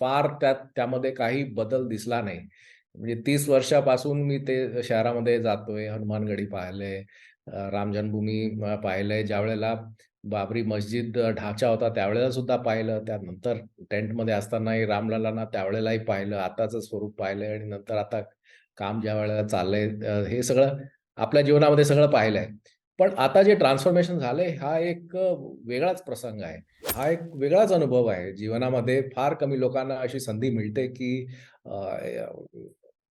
फार त्यात त्यामध्ये काही बदल दिसला नाही. म्हणजे तीस वर्षापासून मी ते शहरामध्ये जातोय. हनुमानगढी पाहिलंय, राम जन्मभूमी पाहिलंय पाहिलंय. ज्यावेळेला बाबरी मस्जिद ढाचा होता त्यावेळेला सुद्धा पाहिलं. त्यानंतर टेंटमध्ये असतानाही रामलालांना त्यावेळेलाही पाहिलं. आताचं स्वरूप पाहिलंय आणि नंतर आता काम ज्यावेळेला चाललंय हे सगळं आपल्या जीवनामध्ये सगळं पाहिलंय. पण आता जे ट्रान्सफॉर्मेशन झालंय हा एक वेगळाच प्रसंग आहे. हा एक वेगळाच अनुभव आहे. जीवनामध्ये फार कमी लोकांना अशी संधी मिळते, की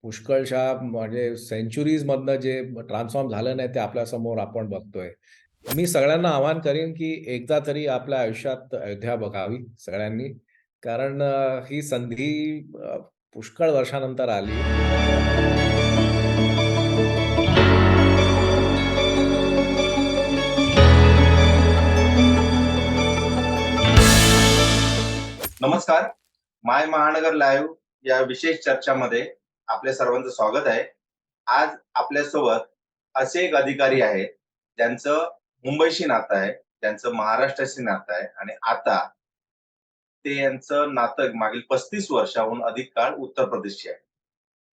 पुष्कळशा म्हणजे सेंच्युरीजमधनं जे ट्रान्सफॉर्म झालं नाही ते आपल्यासमोर आपण बघतोय. मी सगळ्यांना आवाहन करीन, की एकदा तरी आपल्या आयुष्यात अयोध्या बघावी सगळ्यांनी. कारण ही संधी पुष्कळ वर्षानंतर आली. नमस्कार. माय महानगर लाईव्ह या विशेष चर्चामध्ये आपल्या सर्वांचं स्वागत आहे. आज आपल्यासोबत असे एक अधिकारी आहेत, ज्यांचं मुंबईशी नातं आहे, त्यांचं महाराष्ट्राशी नातं आहे आणि आता ते यांचं नातं मागील 35 वर्षाहून अधिक काळ उत्तर प्रदेशशी आहे.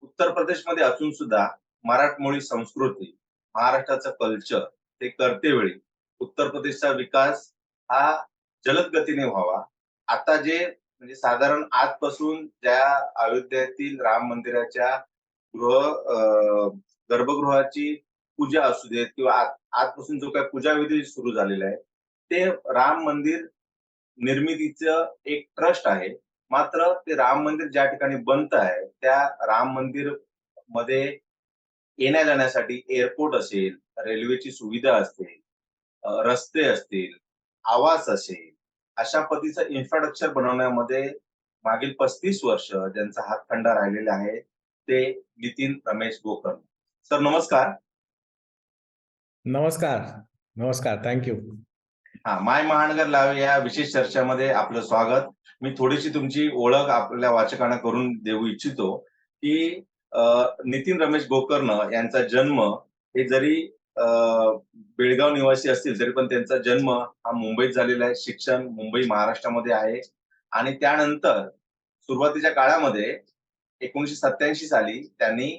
उत्तर प्रदेशमध्ये असून सुद्धा मराठमोळी संस्कृती, महाराष्ट्राचं कल्चर ते करतेवेळी उत्तर प्रदेशचा विकास हा जलद गतीने व्हावा. आता जे म्हणजे साधारण आजपासून ज्या अयोध्येतील राम मंदिराच्या गृह गर्भगृहाची पूजा असू देत किंवा आजपासून जो काही पूजाविधी सुरू झालेला आहे, ते राम मंदिर निर्मितीचं एक ट्रस्ट आहे. मात्र ते राम मंदिर ज्या ठिकाणी बनत आहे, त्या राम मंदिरमध्ये येण्या-जाण्यासाठी एअरपोर्ट असेल, रेल्वेची सुविधा असेल, रस्ते असतील, आवास असेल, अशा पद्धतीचं इन्फ्रास्ट्रक्चर बनवण्यामध्ये मागील 35 वर्ष ज्यांचा हातखंडा राहिलेला आहे, ते नितीन रमेश गोकर्ण. सर नमस्कार. नमस्कार, नमस्कार. Thank you. हां, माय महानगर लाईव्ह या विशेष चर्चामध्ये आपलं स्वागत. मी थोडीशी तुमची ओळख आपल्या वाचकांना करून देऊ इच्छितो, की नितीन रमेश गोकर्ण यांचा जन्म हे जरी बेळगाव निवासी असतील, तरी पण त्यांचा जन्म हा मुंबईत झालेला आहे. शिक्षण मुंबई, महाराष्ट्रामध्ये आहे आणि त्यानंतर सुरुवातीच्या काळामध्ये 1987 साली त्यांनी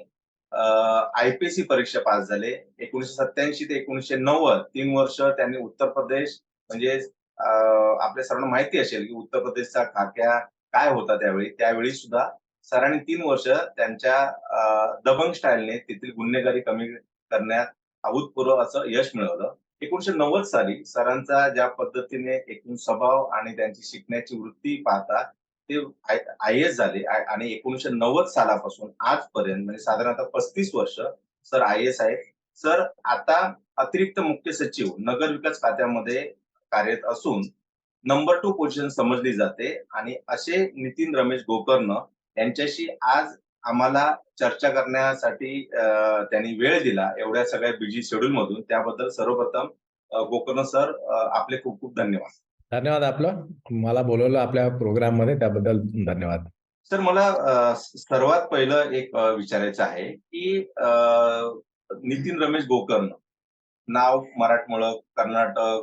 आयपीएससी आय-पी-एस-सी परीक्षा पास झाले. 1987 ते 1990 3 वर्ष त्यांनी उत्तर प्रदेश म्हणजे आपल्या सर्वांना माहिती असेल, की उत्तर प्रदेशचा खाक्या काय होता त्यावेळी. त्यावेळी सुद्धा सरांनी तीन वर्ष त्यांच्या दबंग स्टाईलने तेथील गुन्हेगारी कमी करण्यात अभूतपूर्व असं यश मिळवलं. 1990 साली सरांचा ज्या पद्धतीने एकूण स्वभाव आणि त्यांची शिकण्याची वृत्ती पाहता ते आय एस झाले आणि एकोणीशे नव्वद सालापासून आजपर्यंत म्हणजे साधारणतः 35 वर्ष सर आय एस आहेत. सर आता अतिरिक्त मुख्य सचिव नगर विकास खात्यामध्ये कार्यरत असून नंबर टू पोझिशन समजली जाते आणि असे नितीन रमेश गोकर्ण यांच्याशी आज आम्हाला चर्चा करण्यासाठी त्यांनी वेळ दिला एवढ्या सगळ्या बिझी शेड्यूलमधून. त्याबद्दल सर्वप्रथम गोकर्ण सर आपले खूप खूप धन्यवाद. धन्यवाद आपलं. मला बोलावलं आपल्या प्रोग्राममध्ये त्याबद्दल धन्यवाद. सर मला सर्वात पहिलं एक विचारायचं आहे, की नितीन रमेश गोकर्ण नाव मराठमोळं, कर्नाटक,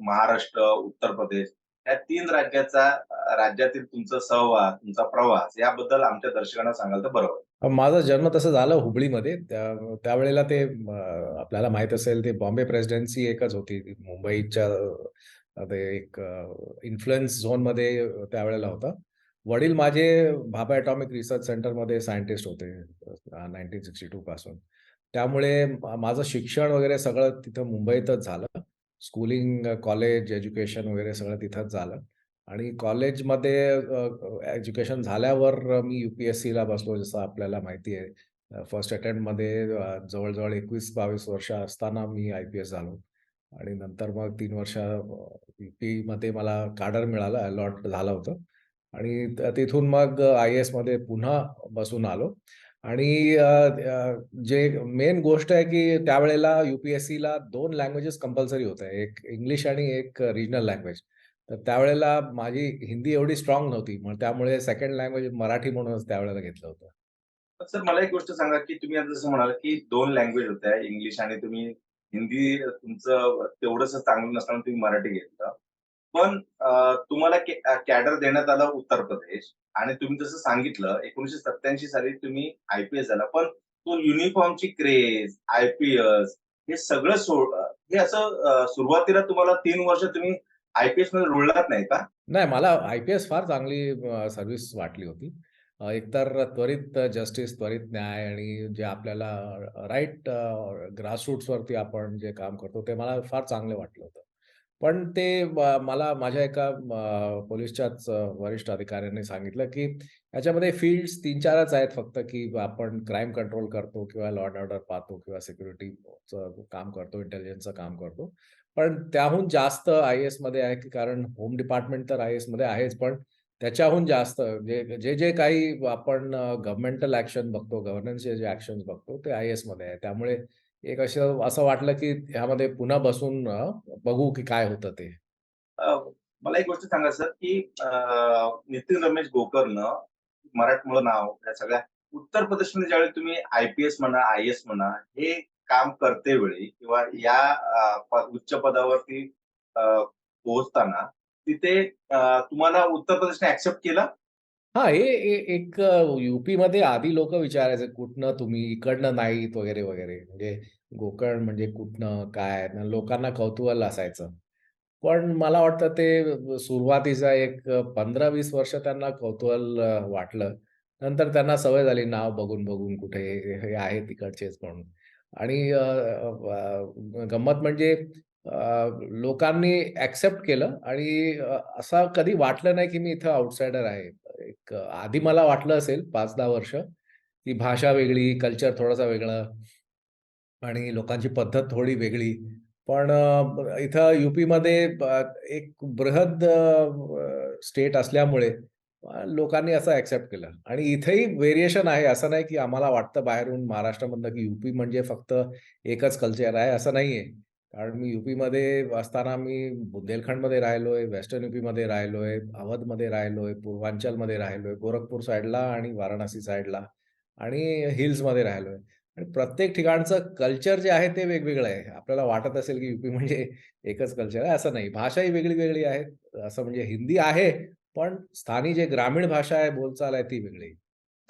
महाराष्ट्र, उत्तर प्रदेश या तीन राज्याचा राज्यातील तुमचा सहवास, तुमचा प्रवास याबद्दल आमच्या दर्शकांना सांगाल तर बरोबर माझा जन्म तसं झालं हुबळीमध्ये. त्यावेळेला ते आपल्याला माहीत असेल ते बॉम्बे प्रेसिडेन्सी एकच होती. मुंबईच्या ते एक इन्फ्लुएन्स झोन झोनमध्ये त्यावेळेला होता. वडील माझे भाभा ॲटॉमिक रिसर्च सेंटरमध्ये सायंटिस्ट होते नाईंटीन सिक्स्टी टू पासून. त्यामुळे माझं शिक्षण वगैरे सगळं तिथं मुंबईतच झालं. स्कूलिंग, कॉलेज, एज्युकेशन वगैरे सगळं तिथंच झालं. आणि कॉलेजमध्ये एज्युकेशन झाल्यावर मी यू-पी-एस-सीला बसलो जसं आपल्याला माहिती आहे. फर्स्ट अटेम्प्टमध्ये जवळजवळ एकवीस बावीस वर्ष असताना मी आय-पी-एस झालो. आणि नंतर मग तीन वर्ष यू-पीमध्ये मला काडर मिळालं, अलॉट झालं होतं. आणि तिथून मग आय-ए-एसमध्ये पुन्हा बसून आलो. आणि जे मेन गोष्ट आहे, की त्यावेळेला युपीएससीला दोन लँग्वेजेस कंपल्सरी होत्या. एक इंग्लिश आणि एक रिजनल लँग्वेज. तर त्यावेळेला माझी हिंदी एवढी स्ट्रॉंग नव्हती. मग त्यामुळे सेकंड लँग्वेज मराठी म्हणूनच त्यावेळेला घेतलं होतं. सर मला एक गोष्ट सांगा, की तुम्ही आता जसं म्हणाल की दोन लँग्वेज होत्या इंग्लिश आणि तुम्ही हिंदी तुमचं तेवढंसं चांगलं नसताना तुम्ही मराठी घेतलं. पण तुम्हाला कॅडर देण्यात आलं उत्तर प्रदेश आणि तुम्ही जसं सांगितलं 1987 साली तुम्ही आय-पी-एस झाला. पण तो युनिफॉर्मची क्रेज आय-पी-एस हे सगळं सोड हे असं सुरुवातीला तुम्हाला तीन वर्ष तुम्ही आय-पी-एसमध्ये रुळलात नाही का? नाही मला आय-पी-एस फार चांगली सर्व्हिस वाटली होती. एकतर त्वरित जस्टिस, त्वरित न्याय आणि जे आपल्याला राईट ग्रासरूट्सवरती आपण जे काम करतो ते मला फार चांगलं वाटलं होतं. पण ते मला माझ्या एका पोलीसच्याच पोलिसच्याच वरिष्ठ अधिकाऱ्यांनी सांगितलं, की याच्यामध्ये फील्ड्स 3-4च आहेत फक्त, की आपण क्राईम कंट्रोल करतो किंवा लॉ अँड ऑर्डर पाहतो किंवा सिक्युरिटीचं काम करतो, इंटेलिजन्सचं काम करतो. पण त्याहून जास्त आय-ए-एसमध्ये आहे, की कारण होम डिपार्टमेंट तर आयमध्ये आहेच, पण त्याच्याहून जास्त जे जे जे काही आपण गव्हर्नमेंटल ऍक्शन बघतो, गव्हर्नन्सचे जे ऍक्शन बघतो, ते आय-ए-एसमध्ये आहे. त्यामुळे एक असं असं वाटलं, की ह्यामध्ये पुन्हा बसून बघू की काय होतं ते. मला एक गोष्ट सांगा सर, की नितीन रमेश गोकर्ण मराठमोळं नाव या सगळ्या उत्तर प्रदेशमध्ये ज्यावेळी तुम्ही आय-पी-एस म्हणा, आय-ए-एस म्हणा, हे काम करतेवेळी किंवा या उच्च पदावरती पोहोचताना तिथे तुम्हाला उत्तर प्रदेशने ऍक्सेप्ट केलं? हां, हे ए एक अ, आधी लोकं विचारायचे, "कुठनं तुम्ही? इकडनं नाहीत" वगैरे, वगैरे. म्हणजे गोकर्ण म्हणजे कुठनं? काय? लोकांना कौतूहल असायचं. पण मला वाटतं ते सुरुवातीचा एक पंधरा 15-20 वर्ष त्यांना कौतूहल अ, वाटलं. नंतर त्यांना सवय झाली नाव बघून-बघून कुठे हे हे आहेत तिकडचेच म्हणून. आणि अ, अ, गंमत म्हणजे अ, लोकांनी ऍक्सेप्ट केलं आणि अ, असं कधी वाटलं नाही, की मी इथं आउटसाइडर आहे. एक आधी मला वाटलं असेल 5-10 वर्ष, की भाषा वेगळी, कल्चर थोडंसं वेगळं आणि लोकांची पद्धत थोडी वेगळी. पण इथं युपीमध्ये एक बृहद स्टेट असल्यामुळे लोकांनी असं ऍक्सेप्ट केलं आणि इथेही व्हेरिएशन आहे. असं नाही, की आम्हाला वाटतं बाहेरून महाराष्ट्रामधनं, की युपी म्हणजे फक्त एकच कल्चर आहे, असं नाहीये. कारण मी युपीमध्ये असताना मी बुंदेलखंडमध्ये राहिलोय, वेस्टर्न युपीमध्ये राहिलोय, अवधमध्ये राहिलोय, पूर्वांचलमध्ये राहिलोय, गोरखपूर साइडला आणि वाराणसी साइडला आणि हिल्समध्ये राहिलोय. आणि प्रत्येक ठिकाणचं कल्चर जे आहे ते वेगवेगळं आहे. आपल्याला वाटत असेल की युपी म्हणजे एकच कल्चर आहे, असं नाही. भाषाही वेगळी-वेगळी आहे. असं म्हणजे हिंदी आहे, पण स्थानिक जे ग्रामीण भाषा आहे, बोलचाल आहे ती वेगळी.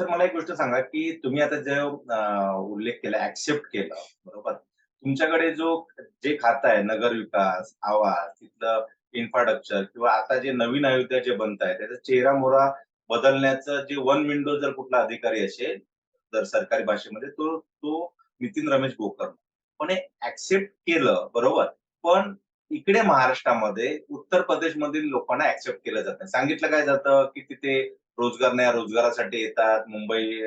तर मला एक गोष्ट सांगा, की तुम्ही आता जे उल्लेख केला, ऍक्सेप्ट केला बरोबर? तुमच्याकडे जो जे खातं आहे, नगरविकास, आवाज तिथलं इन्फ्रास्ट्रक्चर किंवा आता जे नवीन अयोध्या जे बनत आहे, त्याचा चेहरा-मोहरा बदलण्याचं जे वन विंडो जर कुठला अधिकारी असेल, जर सरकारी भाषेमध्ये, तो तो नितीन रमेश गोकर्ण. पण हे ऍक्सेप्ट केलं, बरोबर? पण इकडे महाराष्ट्रामध्ये, उत्तर प्रदेशमधील लोकांना ऍक्सेप्ट केलं जात नाही. सांगितलं काय जातं, की तिथे रोजगार नाही, रोजगारासाठी येतात. मुंबई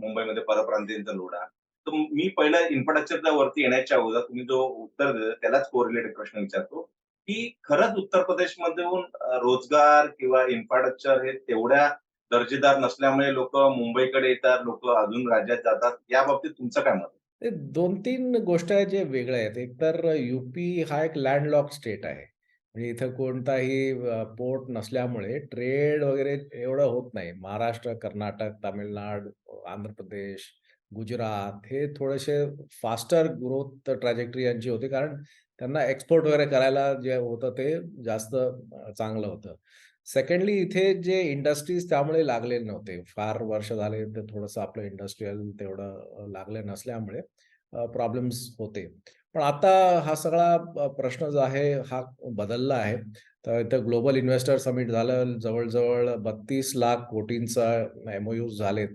मुंबईमध्ये परप्रांतींचा लोढा. मी पहिला इन्फ्रास्ट्रक्चरच्या वरती येण्याच्या अगोदर तुम्ही जो उत्तर दिलं त्यालाच कोरिलेटेड प्रश्न विचारतो, की खरंच उत्तर प्रदेशमधून रोजगार किंवा इन्फ्रास्ट्रक्चर हे तेवढ्या दर्जेदार नसल्यामुळे लोक मुंबईकडे येतात, लोक अजून राज्यात जातात. या बाबतीत तुमचं काय मत ते 2-3 गोष्टी आहेत जे वेगळ्या आहेत. एक तर यूपी हा एक लँडलॉक स्टेट आहे. म्हणजे इथं कोणताही पोर्ट नसल्यामुळे ट्रेड वगैरे एवढं होत नाही. महाराष्ट्र, कर्नाटक, तामिळनाडू, आंध्र प्रदेश, गुजरात हे थोडेसे फास्टर ग्रोथ ट्रॅजेक्टरी यांची होती. कारण त्यांना एक्सपोर्ट वगैरे करायला जे होतं ते जास्त चांगलं होतं. सेकंडली इथे जे इंडस्ट्रीज त्यामुळे लागले नव्हते. फार वर्ष झाले तर थोडंसं आपलं इंडस्ट्रीयल तेवढं लागले नसल्यामुळे प्रॉब्लेम्स होते. पण आता हा सगळा प्रश्न जो आहे हा बदलला आहे. तर इथं ग्लोबल इन्व्हेस्टर समिट झालं. जवळजवळ बत्तीस लाख कोटींचा एम ओयूज झालेत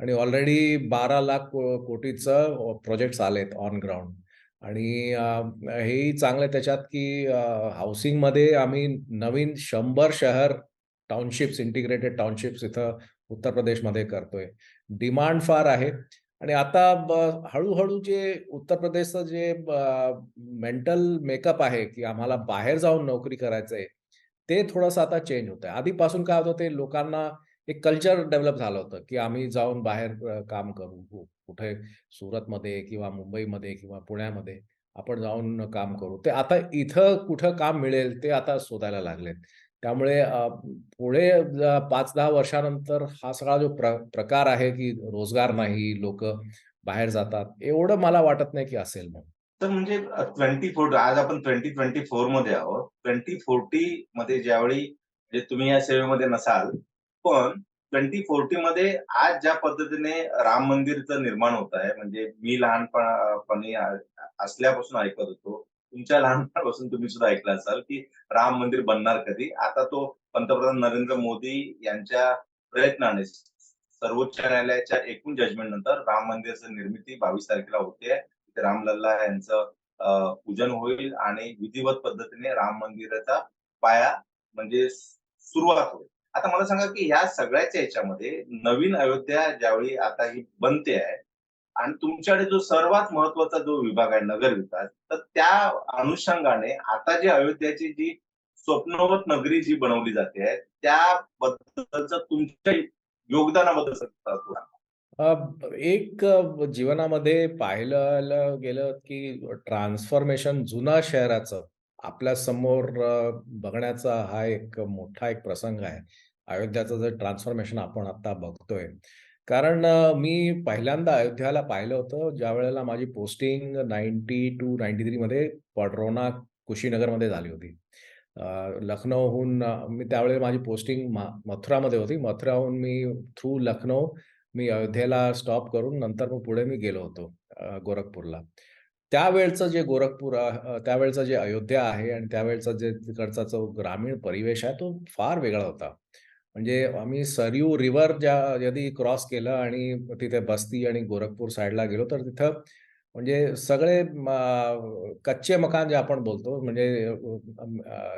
आणि ऑलरेडी 12 लाख को कोटीचं प्रोजेक्ट्स आलेत ऑन ग्राउंड आणि हेही चांगलं आहे त्याच्यात की हाऊसिंगमध्ये आम्ही नवीन शंभर शहर टाउनशिप्स, इंटिग्रेटेड टाउनशिप्स इथं उत्तर प्रदेशमध्ये करतोय. डिमांड फार आहे आणि आता ब जे उत्तर प्रदेशचं जे मेंटल मेकअप आहे, की आम्हाला बाहेर जाऊन नोकरी करायचंय, ते थोडंसं आता चेंज होतंय. आधीपासून काय होतं ते लोकांना एक कल्चर डेव्हलप झालं होतं, की आम्ही जाऊन बाहेर काम करू. कुठे सुरतमध्ये किंवा मुंबईमध्ये किंवा पुण्यामध्ये आपण जाऊन काम करू. ते आता इथं कुठं काम मिळेल ते आता शोधायला लागलेत. त्यामुळे पुढे पाच दहा वर्षानंतर हा सगळा जो प्र प्रकार आहे, की रोजगार नाही, लोक बाहेर जातात, एवढं मला वाटत नाही की असेल म्हणून. तर म्हणजे ट्वेंटी फोर आज आपण ट्वेंटी ट्वेंटी फोरमध्ये आहोत ट्वेंटी फोर्टी मध्ये ज्यावेळी म्हणजे तुम्ही या सेवेमध्ये नसाल पण ट्वेंटी फोर्टी मध्ये आज ज्या पद्धतीने राम मंदिरचं निर्माण होत आहे म्हणजे मी लहानपणी असल्यापासून ऐकत होतो तुमच्या लहानपणापासून तुम्ही सुद्धा ऐकलं असाल की राम मंदिर बनणार कधी? आता तो पंतप्रधान नरेंद्र मोदी यांच्या प्रयत्नाने सर्वोच्च न्यायालयाच्या एकूण जजमेंट नंतर राम मंदिराची निर्मिती बावीस तारखेला होते. तिथे रामलल्ला यांचं पूजन होईल आणि विधिवत पद्धतीने राम मंदिराचा पाया म्हणजे सुरुवात होईल. आता मला सांगा की ह्या सगळ्याच्या याच्यामध्ये नवीन अयोध्या ज्यावेळी आता ही बनते आहे आणि तुमच्याकडे जो सर्वात महत्त्वाचा जो विभाग आहे नगर विकास तर त्या अनुषंगाने आता जी अयोध्याची जी स्वप्नवत नगरी जी बनवली जाते आहे त्याबद्दलचं तुमच्या योगदानाबद्दल सांगा तुला एक जीवनामध्ये पाहिलं गेलं की ट्रान्सफॉर्मेशन जुना शहराचं आपल्यासमोर बघण्याचा हा एक मोठा एक प्रसंग आहे. अयोध्याचं जे ट्रान्सफॉर्मेशन आपण आता बघतोय. कारण मी पहिल्यांदा अयोध्याला पाहिलं होतं ज्यावेळेला माझी पोस्टिंग नाईन्टी टू नाईन्टी थ्रीमध्ये पडरोना कुशीनगरमध्ये झाली होती. लखनौहून मी त्यावेळेला माझी पोस्टिंग मा मथुरामध्ये होती. मथुराहून मी थ्रू लखनौ मी अयोध्येला स्टॉप करून नंतर मग पुढे मी गेलो होतो गोरखपूरला. त्यावेळचं जे गोरखपूर त्यावेळचं जे अयोध्या आहे आणि त्यावेळचा जे तिकडचा जो ग्रामीण परिवेश आहे तो फार वेगळा होता. म्हणजे आम्ही सरयू रिव्हर ज्या यदि क्रॉस केलं आणि तिथे बस्ती आणि गोरखपूर साईडला गेलो तर तिथं म्हणजे सगळे कच्चे मकान जे आपण बोलतो म्हणजे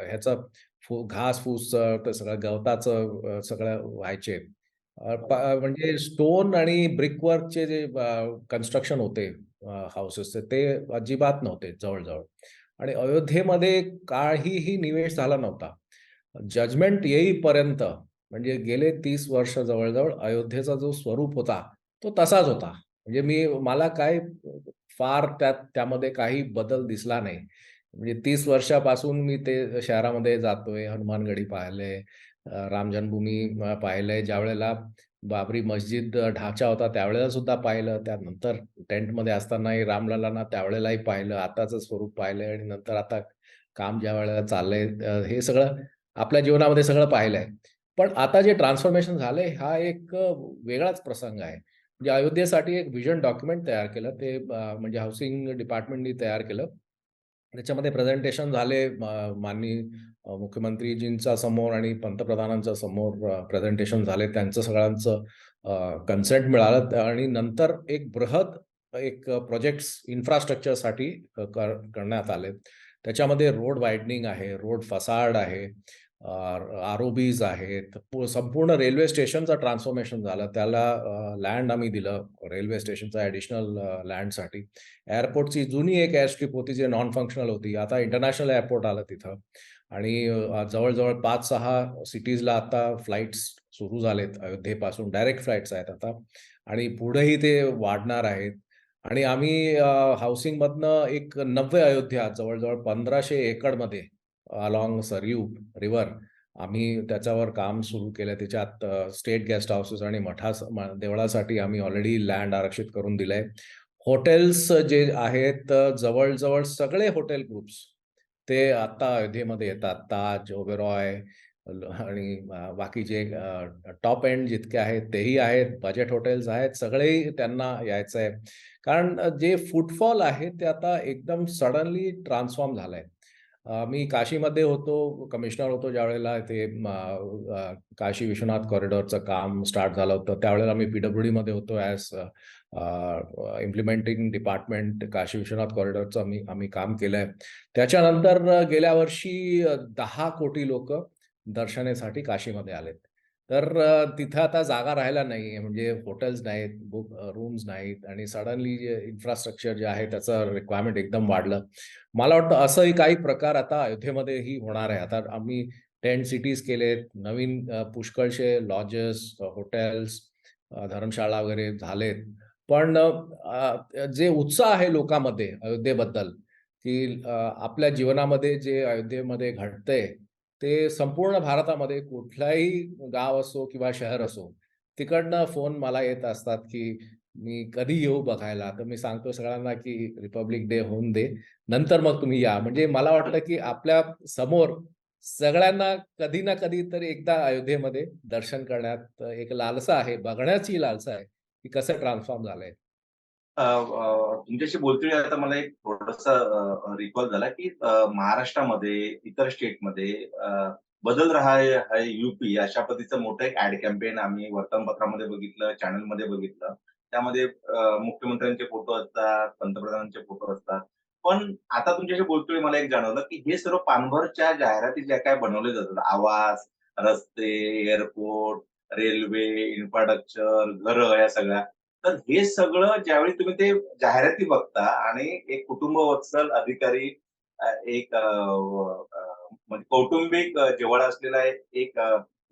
ह्याचं फू घास-फूस ते सगळं गवताचं सगळं व्हायचे. प म्हणजे स्टोन आणि ब्रिकवर्कचे जे कन्स्ट्रक्शन होते हाऊसेसचे ते अजिबात नव्हते जवळजवळ आणि अयोध्येमध्ये काहीही निवेश झाला नव्हता. जजमेंट येईपर्यंत म्हणजे गेले तीस वर्ष जवळजवळ अयोध्येचा जो स्वरूप होता, तो तसाच होता. म्हणजे मी मला काय फार त्यात त्यामध्ये काही बदल दिसला नाही. म्हणजे तीस वर्षापासून मी ते शहरामध्ये जातोय, हनुमानगढी पाहिलंय, राम जन्मभूमी पाहिलंय. ज्यावेळेला बाबरी मस्जिद ढाचा होता त्यावेळेला सुद्धा पाहिलं. त्यानंतर टेंटमध्ये असतानाही रामलालांना त्यावेळेलाही पाहिलं. आताचं स्वरूप पाहिलंय आणि नंतर आता काम ज्यावेळेला चाललंय हे सगळं आपल्या जीवनामध्ये सगळं पाहिलंय. पण आता जे ट्रान्सफॉर्मेशन झालंय हा एक वेगळाच प्रसंग आहे. म्हणजे अयोध्येसाठी एक व्हिजन डॉक्युमेंट तयार केलं. ते म्हणजे हाऊसिंग डिपार्टमेंटनी तयार केलं. त्याच्यामध्ये प्रेझेंटेशन झाले माननीय मुख्यमंत्रीजींचा मुख्यमंत्रीजींच्या समोर आणि पंतप्रधानांच्या समोर प्रेझेंटेशन झाले. त्यांचं सगळ्यांचं कन्सेंट मिळालं आणि नंतर एक बृहत एक प्रोजेक्ट्स इन्फ्रास्ट्रक्चरसाठी कर करण्यात आले. त्याच्यामध्ये रोड वायडनिंग आहे, रोड फसाड आहे, आर-ओ-बीज आहेत. संपूर्ण रेल्वे स्टेशनचं ट्रान्सफॉर्मेशन झालं. त्याला लँड आम्ही दिलं रेल्वे स्टेशनचा ॲडिशनल लँडसाठी. एअरपोर्टची जुनी एक एअरस्ट्रीप होती जी नॉन फंक्शनल होती. आता इंटरनॅशनल एअरपोर्ट आलं तिथं आणि जवळजवळ पाच सहा सिटीजला आता फ्लाईट्स सुरू झालेत अयोध्येपासून डायरेक्ट फ्लाईट्स आहेत आता आणि पुढेही ते वाढणार आहेत आणि आम्ही हाऊसिंगमधनं एक नव्वे अयोध्या जवळ-जवळ 1500 एकरमध्ये अलॉंग सरयू रिव्हर आम्ही त्याच्यावर काम सुरू केलंय. त्याच्यात स्टेट गेस्ट हाऊसेस आणि मठा देवळासाठी आम्ही ऑलरेडी लँड आरक्षित करून दिलंय. हॉटेल्स जे आहेत जवळजवळ सगळे हॉटेल ग्रुप्स ते आता अयोध्येमध्ये येतात. ताज, ओबेरॉय आणि बाकी बाकीचे टॉप एंड जितके आहेत तेही आहेत. बजेट हॉटेल्स आहेत. सगळेही त्यांना यायचं आहे कारण जे फुटफॉल आहे ते आता एकदम सडनली ट्रान्सफॉर्म झालंय. आहे मी काशीमध्ये होतो, कमिशनर होतो ज्यावेळेला ते काशी विश्वनाथ कॉरिडॉरचं काम स्टार्ट झालं होतं. त्यावेळेला मी पी-डब्ल्यू-डीमध्ये होतो as implementing department Kashi Vishwanath कॉरिडॉरचं आम्ही आम्ही काम केलंय. त्याच्यानंतर गेल्या वर्षी दहा कोटी लोक दर्शनासाठी काशीमध्ये आलेत. तर तिथं आता जागा राहिला नाही आहे म्हणजे हॉटेल्स नाहीत, बुक रूम्स नाहीत आणि सडनली जे इन्फ्रास्ट्रक्चर जे आहे त्याचं रिक्वायरमेंट एकदम वाढलं. मला वाटतं असंही काही प्रकार आता अयोध्येमध्येही होणार आहे. आता आम्ही टेंट सिटीज केलेत. नवीन पुष्कळशे लॉजेस, हॉटेल्स, धर्मशाळा वगैरे झालेत. पण जे उत्साह आहे लोकांमध्ये अयोध्येबद्दल, की आपल्या जीवनामध्ये जे अयोध्येमध्ये घडतंय, ते संपूर्ण भारतामध्ये कुठलाही गाव असो किंवा शहर असो, तिकडनं फोन मला येत असतात, की मी कधी येऊ बघायला? तर मी सांगतो सगळ्यांना, की रिपब्लिक डे होऊन दे. नंतर मग तुम्ही या. म्हणजे मला वाटतं, की आपल्यासमोर सगळ्यांना कधी ना कधी तरी एकदा अयोध्येमध्ये दर्शन करण्यात एक लालसा आहे, बघण्याची लालसा आहे, की कसं ट्रान्सफॉर्म झालंय. तुमच्याशी बोलतोय आता मला एक थोडंसं रिकॉल झाला, की महाराष्ट्रामध्ये, इतर स्टेटमध्ये बदल रहा है यूपी अशा पद्धतीचं मोठं एक ऍड कॅम्पेन आम्ही वर्तमानपत्रामध्ये बघितलं, चॅनलमध्ये बघितलं. त्यामध्ये मुख्यमंत्र्यांचे फोटो असतात, पंतप्रधानांचे फोटो असतात. पण आता तुमच्याशी बोलतोय मला एक जाणवलं, की हे सर्व पानभरच्या जाहिराती ज्या काय बनवले जातात, आवाज रस्ते, एअरपोर्ट, रेल्वे, इन्फ्रास्ट्रक्चर, घरं या सगळ्या. तर हे सगळं ज्यावेळी तुम्ही ते जाहिराती बघता आणि एक कुटुंबवत्सल अधिकारी एक म्हणजे कौटुंबिक अ, असलेला एक एक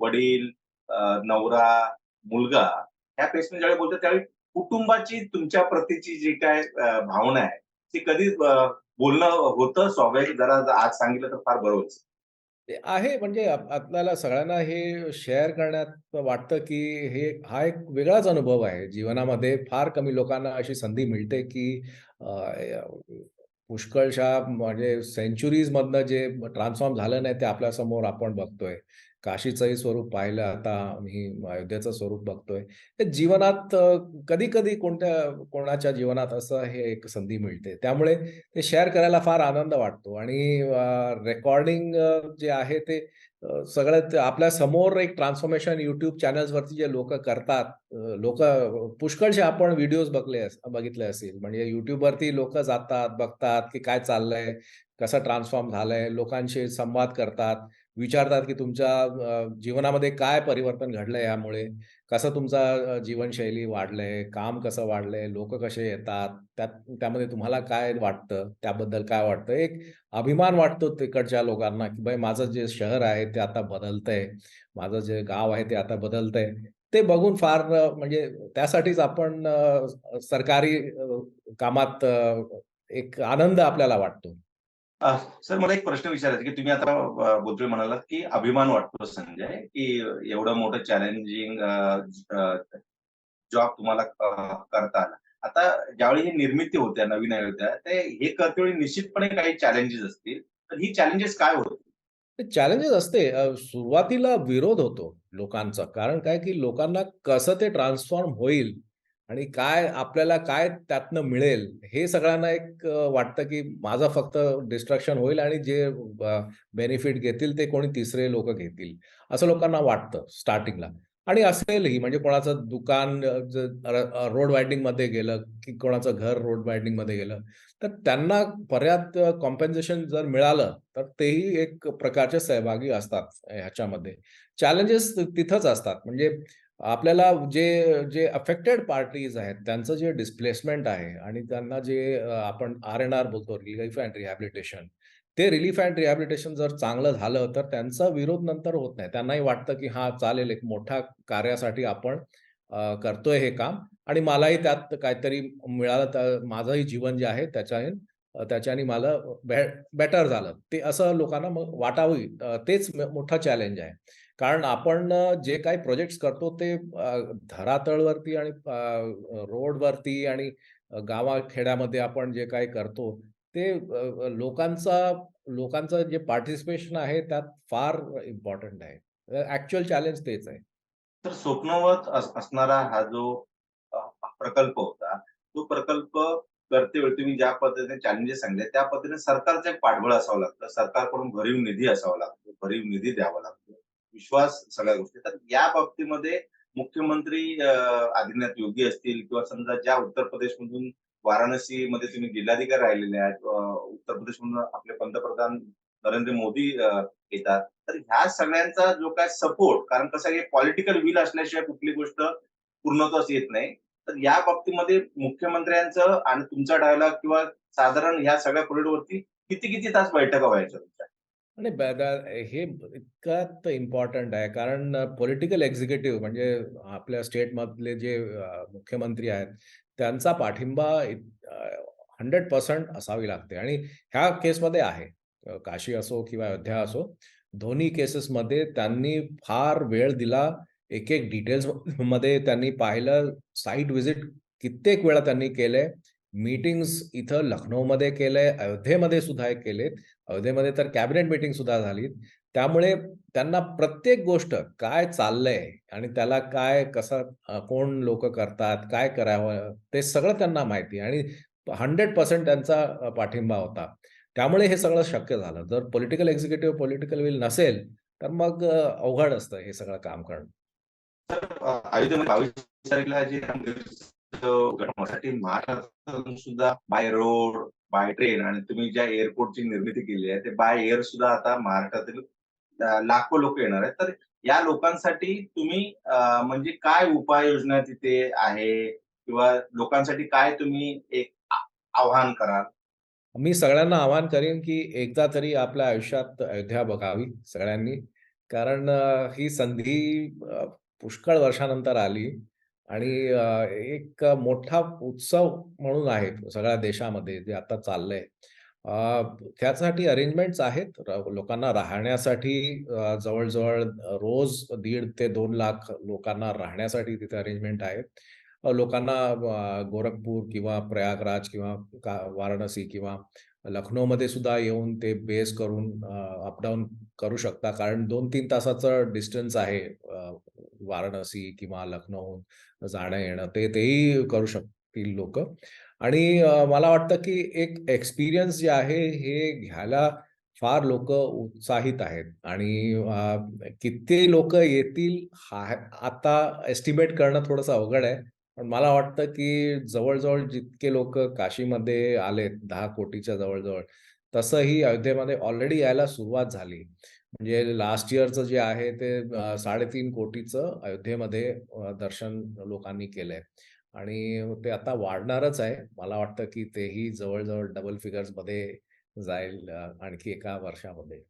वडील, नवरा, मुलगा ह्या पेक्षाने ज्यावेळी बोलतो त्यावेळी कुटुंबाची तुमच्या प्रतीची जी काय भावना आहे, ती कधी बोलणं होतं स्वाभाविक जरा आज सांगितलं तर फार बरं होईल. आहे म्हणजे आप आपल्याला सगळ्यांना हे शेअर करण्यात वाटतं, की हे हा एक वेगळाच अनुभव आहे. जीवनामध्ये फार कमी लोकांना अशी संधी मिळते, की पुष्कळशा म्हणजे सेंच्युरीजमधनं जे ट्रान्सफॉर्म झालं नाही, ते आपल्यासमोर आपण बघतोय. काशीचंही स्वरूप पाहिलं, आता मी अयोध्येचं स्वरूप बघतोय. तर जीवनात कधी-कधी कोणत्या कोणाच्या जीवनात असं हे एक संधी मिळते. त्यामुळे ते शेअर करायला फार आनंद वाटतो आणि रेकॉर्डिंग जे आहे ते सगळ्यात आपल्यासमोर एक ट्रान्सफॉर्मेशन युट्यूब चॅनल्सवरती जे लोक करतात. लोक लोकं आपण व्हिडिओज बघले अस बघितले असतील. म्हणजे युट्यूबवरती लोक जातात, बघतात, की काय चाललंय, कसं ट्रान्सफॉर्म झालंय, लोकांशी संवाद करतात, विचारतात, की तुमच्या जीवनामध्ये काय परिवर्तन घडलंय यामुळे? कसं तुमचा जीवनशैली वाढलंय, काम कसं वाढलंय, लोक कसे येतात, त्यात त्यामध्ये तुम्हाला काय वाटतं, त्याबद्दल काय वाटतं? एक अभिमान वाटतो तिकडच्या लोकांना, की भाई माझं जे शहर आहे ते आता बदलतंय, माझं जे गाव आहे ते आता बदलतंय. ते बघून फार म्हणजे त्यासाठीच आपण सरकारी कामात एक आनंद आपल्याला वाटतो. सर मला एक प्रश्न विचारायचा की तुम्ही आता बोलतोय म्हणालात, की अभिमान वाटतो संजय, की एवढं मोठं चॅलेंजिंग जॉब तुम्हाला करता आला. आता ज्यावेळी ही निर्मिती होत्या, नवीन होत्या ते हे करतेवेळी निश्चितपणे काही चॅलेंजेस असतील. तर ही चॅलेंजेस काय होते ते चॅलेंजेस असते. सुरुवातीला विरोध होतो लोकांचा. कारण काय, की लोकांना कसं ते ट्रान्सफॉर्म होईल आणि काय आपल्याला काय त्यातनं मिळेल, हे सगळ्यांना एक वाटतं, की माझं फक्त डिस्ट्रक्शन होईल आणि जे बेनिफिट घेतील ते कोणी तिसरे लोक घेतील. असं लोकांना वाटतं स्टार्टिंगला आणि असेलही. म्हणजे कोणाचं दुकान रोड वायडिंगमध्ये गेलं, की कोणाचं घर रोड वायडिंगमध्ये गेलं, तर त्यांना पर्याप्त कॉम्पेन्सेशन जर मिळालं, तर तेही एक प्रकारचे सहभागी असतात ह्याच्यामध्ये. चॅलेंजेस तिथंच असतात. म्हणजे आपल्याला जे जे अफेक्टेड पार्टीज आहेत, त्यांचं जे डिस्प्लेसमेंट आहे आणि त्यांना जे आपण आर-एन-आर बोलतो, रिलीफ अँड रिहॅबिलिटेशन. ते रिलीफ अँड रिहॅबिलिटेशन जर चांगलं झालं, तर त्यांचा विरोध नंतर होत नाही. त्यांनाही वाटतं, की हा चालेल एक मोठ्या कार्यासाठी आपण करतोय हे काम आणि मलाही त्यात काहीतरी मिळालं, तर माझंही जीवन जे आहे त्याच्याने त्याच्याने मला बे बेटर झालं. ते असं लोकांना मग वाटावी तेच मोठा चॅलेंज आहे. कारण आपण जे काही प्रोजेक्ट्स करतो ते धरातळवरती आणि रोडवरती आणि गावाखेड्यामध्ये आपण जे काही करतो, ते लोकांचा लोकांचं जे पार्टिसिपेशन आहे त्यात फार इम्पॉर्टंट आहे. ऍक्च्युअल चॅलेंज तेच आहे. तर स्वप्नवत असणारा हा जो प्रकल्प होता, तो प्रकल्प करते वेळी तुम्ही ज्या पद्धतीने चॅलेंजेस सांगितले, त्या पद्धतीने सरकारचं एक पाठबळ असावं लागतं. सरकारकडून भरीव निधी असावा लागतो, भरीव निधी द्यावा लागतो, विश्वास सगळ्या गोष्टी. तर या बाबतीमध्ये मुख्यमंत्री आदिनाथ योगी असतील किंवा समजा ज्या उत्तर प्रदेशमधून वाराणसीमध्ये तुम्ही जिल्हाधिकारी राहिलेले आहेत, उत्तर प्रदेशमधून आपले पंतप्रधान नरेंद्र मोदी येतात. तर ह्या सगळ्यांचा जो काय सपोर्ट कारण कसं आहे पॉलिटिकल विल असल्याशिवाय कुठली गोष्ट पूर्णत्वास येत नाही. तर या बाबतीमध्ये मुख्यमंत्र्यांचं आणि तुमचा डायलॉग किंवा साधारण ह्या सगळ्या कोरिडॉरवरती किती-किती तास बैठका व्हायच्या तुमच्या? आणि हे इतकं इम्पॉर्टंट आहे कारण पॉलिटिकल एक्झिक्युटिव्ह म्हणजे आपल्या स्टेटमधले जे मुख्यमंत्री आहेत, त्यांचा पाठिंबा हंड्रेड पर्सेंट असावी लागते आणि ह्या केसमध्ये आहे. काशी असो किंवा अयोध्या असो, दोन्ही केसेसमध्ये त्यांनी फार वेळ दिला. एक-एक डिटेल्स मध्ये त्यांनी पाहिलं, साईट व्हिजिट कित्येक वेळा त्यांनी केलंय. मीटिंग्स इथं लखनौमध्ये केलंय, अयोध्येमध्ये सुद्धा केलेत. अयोध्येमध्ये तर कॅबिनेट मीटिंग सुद्धा झाली त्यामुळे त्यांना प्रत्येक गोष्ट काय चाललंय आणि त्याला काय कसं कोण लोक करतात, काय करावं ते सगळं त्यांना माहिती आणि 100% त्यांचा पाठिंबा होता. त्यामुळे हे सगळं शक्य झालं. जर पॉलिटिकल एक्झिक्युटिव्ह पॉलिटिकल विल नसेल, तर मग अवघड असतं हे सगळं काम करणं. तर अ, अयोध्येमध्ये 22 तारखेला जे सुद्धा बाय रोड, बाय ट्रेन आणि तुम्ही ज्या एअरपोर्टची निर्मिती केली आहे, ते बाय एअर सुद्धा आता महाराष्ट्रातील लाखो लोक येणार आहेत. तर या लोकांसाठी तुम्ही म्हणजे काय उपाययोजना तिथे आहे किंवा लोकांसाठी काय तुम्ही एक आव्हान कराल? मी सगळ्यांना आव्हान करेन, की एकदा तरी आपल्या आयुष्यात अयोध्या बघावी सगळ्यांनी. कारण ही संधी पुष्कळ वर्षानंतर आली आणि एक मोठा उत्सव म्हणून आहे सगळ्या देशामध्ये जे आता चाललंय. त्यासाठी अरेंजमेंट्स आहेत. लोकांना राहण्यासाठी जवळजवळ रोज दीड ते दोन लाख लोकांना राहण्यासाठी तिथे अरेंजमेंट आहेत. लोकांना गोरखपूर किंवा प्रयागराज किंवा का वाराणसी किंवा लखनौमध्ये सुद्धा येऊन ते बेस करून अपडाऊन करू शकता. कारण 2-3 तासाचं डिस्टन्स आहे वाराणसी किंवा लखनौहून जाणं-येणं ते तेही करू शकतील लोक आणि मला वाटतं की एक एक्सपिरियन्स जे आहे हे घ्यायला फार लोक उत्साहित आहेत आणि किती लोक येतील हा आता एस्टिमेट करणं थोडंसं अवघड आहे. पण मला वाटतं की जवळजवळ जितके लोक काशीमध्ये आलेत दहा कोटीच्या जवळजवळ तसंही अयोध्येमध्ये ऑलरेडी यायला सुरुवात झाली. म्हणजे लास्ट इयरचं जे आहे ते साडेतीन कोटीचं अयोध्येमध्ये दर्शन लोकांनी केलंय आणि ते आता वाढणारच आहे. मला वाटतं की तेही जवळजवळ डबल डबल फिगर्समध्ये जाईल आणखी एका वर्षामध्ये.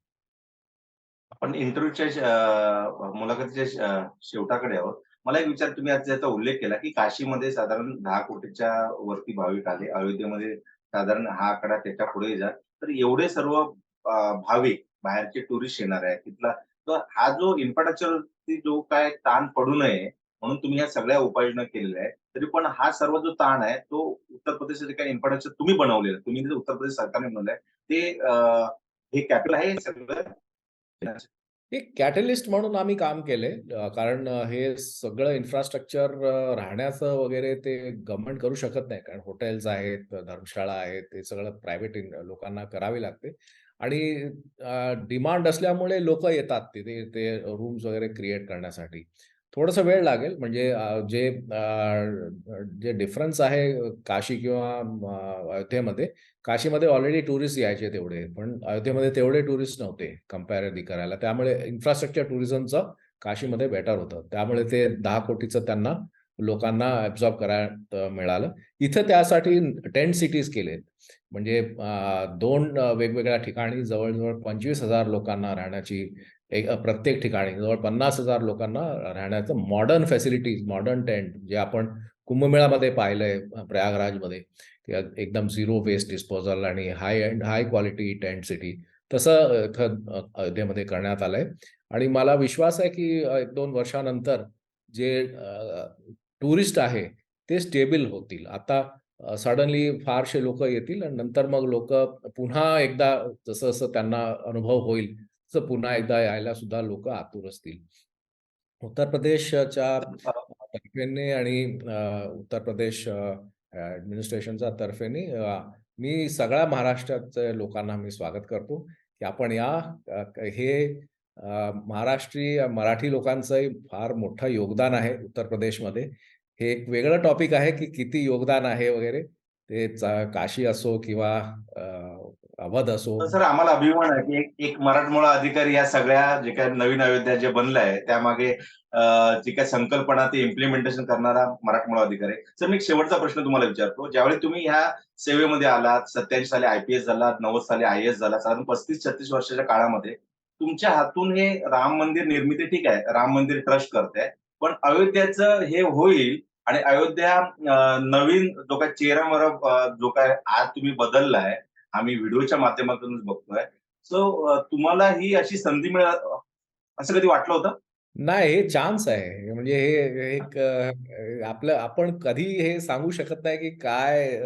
आपण इंटरव्ह्यूच्या मुलाखतीच्या शेवटाकडे आहोत. मला एक विचार तुम्ही आज याचा उल्लेख केला, की काशीमध्ये साधारण दहा कोटीच्या वरती भाविक आले. अयोध्येमध्ये साधारण हा आकडा त्याच्या पुढे जा. तर एवढे सर्व भाविक बाहेरचे टुरिस्ट येणार आहेत तिथला तर हा जो इन्फ्रास्ट्रक्चरवरती जो काय ताण पडू नये म्हणून तुम्ही ह्या सगळ्या उपाययोजना केलेल्या आहेत. तरी पण हा सर्व जो ताण आहे तो उत्तर प्रदेशचे काही इन्फ्रास्ट्रक्चर तुम्ही बनवलेलं तुम्ही उत्तर प्रदेश सरकारने बनवलंय ते हे कॅपिटल आहे सगळं एक कॅटलिस्ट म्हणून आम्ही काम केले कारण हे सगळं इन्फ्रास्ट्रक्चर राहण्याचं वगैरे ते गव्हर्नमेंट करू शकत नाही. कारण हॉटेल्स आहेत, धर्मशाळा आहेत, ते सगळं प्रायव्हेट लोकांना करावी लागते आणि डिमांड असल्यामुळे लोक येतात तिथे ते रूम्स वगैरे क्रिएट करण्यासाठी. थोडंसं वेळ लागेल म्हणजे जे जे डिफरन्स आहे काशी किंवा अयोध्येमध्ये काशीमध्ये ऑलरेडी टुरिस्ट यायचे तेवढे, पण अयोध्येमध्ये तेवढे टुरिस्ट नव्हते कंपॅरेटिव्हली करायला. त्यामुळे इन्फ्रास्ट्रक्चर टुरिझमचं काशीमध्ये बेटर होतं. त्यामुळे ते दहा कोटीचं त्यांना लोकांना ॲब्सॉर्ब करायला मिळालं. इथं त्यासाठी टेंट सिटीज केलेत. म्हणजे दोन वेगवेगळ्या ठिकाणी जवळ-जवळ 25,000 लोकांना राहण्याची एक प्रत्येक ठिकाणी जवळ 50,000 लोकांना राहण्याचं मॉडर्न फॅसिलिटीज, मॉडर्न टेंट जे आपण कुंभमेळामध्ये पाहिलंय प्रयागराजमध्ये. एकदम झिरो वेस्ट डिस्पोजल आणि high and high quality tent city तसं इथं अयोध्येमध्ये करण्यात आलंय आणि मला विश्वास आहे की एक दोन वर्षानंतर जे टुरिस्ट आहे ते स्टेबल होतील. आता सडनली फारशे लोक येतील आणि नंतर मग लोक पुन्हा एकदा जसं-जसं त्यांना अनुभव होईल, तसं पुन्हा एकदा यायला सुद्धा लोक आतुर असतील. उत्तर प्रदेशच्या तर्फेने आणि उत्तर प्रदेश ऍडमिनिस्ट्रेशनच्या तर्फेने मी सगळ्या महाराष्ट्राच्या लोकांना मी स्वागत करतो, की आपण या हे महाराष्ट्रीय मराठी लोकांचंही फार मोठं योगदान आहे उत्तर प्रदेशमध्ये. हे एक वेगळं टॉपिक आहे, की किती योगदान आहे वगैरे. ते च काशी असो किंवा आवाज असो. सर आम्हाला अभिमान आहे, की एक एक मराठमोळा अधिकारी या सगळ्या जे काय नवीन अयोध्या जे बनलं आहे त्यामागे जी काय संकल्पना ते इम्प्लिमेंटेशन करणारा मराठमोळा अधिकारी सर मी एक शेवटचा प्रश्न तुम्हाला विचारतो. ज्यावेळी तुम्ही ह्या सेवेमध्ये आलात, 87 साली आयपीएस झाला नव्वद झालात, 90 साली आय एस झाला साधारण 35-36 वर्षाच्या काळामध्ये तुमच्या हातून हे राम मंदिर निर्मिती ठीक आहे, राम मंदिर ट्रस्ट करते पण अयोध्याचं हे होईल आणि अयोध्या नवीन जो काय चेहरा जो काय आज तुम्ही बदललाय, आम्ही व्हिडिओच्या माध्यमातूनच बघतोय. सो तुम्हाला ही अशी संधी मिळा असं कधी वाटलं होतं? नाही हे चान्स आहे. म्हणजे हे एक आपलं आपण कधी हे सांगू शकत नाही, की काय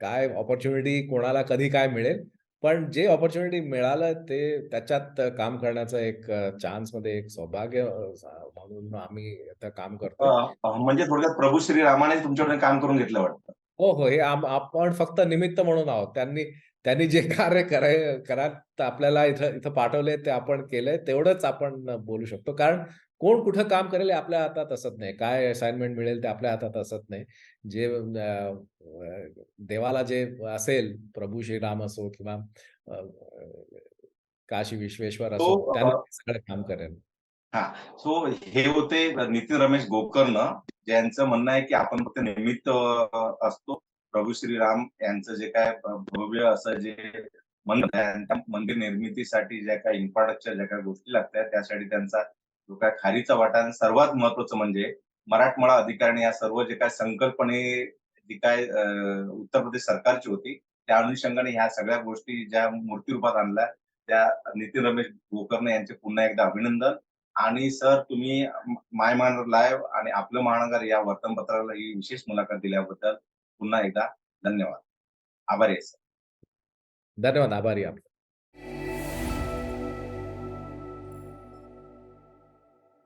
काय अपॉर्च्युनिटी कोणाला कधी काय मिळेल. पण जे अपॉर्च्युनिटी मिळालं ते त्याच्यात काम करण्याचं एक अ, चान्समध्ये एक सौभाग्य म्हणून आम्ही आता काम. अ, म्हणजे थोडक्यात प्रभू श्रीरामाने तुमच्याकडून काम करून घेतलं वाटतं. हो, हो. हे आम आपण फक्त निमित्त म्हणून आहोत. त्यांनी त्यांनी जे कार्य कराय करायला आपल्याला इथं इथं पाठवलंय ते आपण केलंय तेवढंच आपण बोलू शकतो. कारण कोण कुठं काम करेल हे आपल्या हातात असत नाही. काय असाइनमेंट मिळेल ते आपल्या हातात असत नाही. जे अ, अ, देवाला जे असेल प्रभू श्रीराम असो किंवा अ, काशी विश्वेश्वर तो असो त्यांनी ते सगळं काम करेल. हां. सो हे होते नितीन रमेश गोकर्ण, ज्यांचं म्हणणं आहे, की आपण फक्त निमित्त असतो. प्रभू श्रीराम यांचं जे काय भव्य असं जे मंदिर निर्मितीसाठी ज्या काही इन्फ्रास्ट्रक्चर ज्या काही गोष्टी लागतात, त्यासाठी त्यांचा जो काय खारीचा वाटा सर्वात महत्वाचं म्हणजे मराठमोळा अधिकाऱ्यांनी या सर्व जे काय संकल्पने जी काय उत्तर प्रदेश सरकारची होती, त्या अनुषंगाने ह्या सगळ्या गोष्टी ज्या मूर्तिरूपात आणल्या, त्या नितीन रमेश गोकर्ण यांचे पुन्हा एकदा अभिनंदन. आणि सर तुम्ही माय महानगर लाईव्ह आणि आपलं महानगर या वर्तमानपत्राला ही विशेष मुलाखत दिल्याबद्दल पुन्हा एकदा धन्यवाद. आभारी आहे सर. धन्यवाद. आभारी आहे.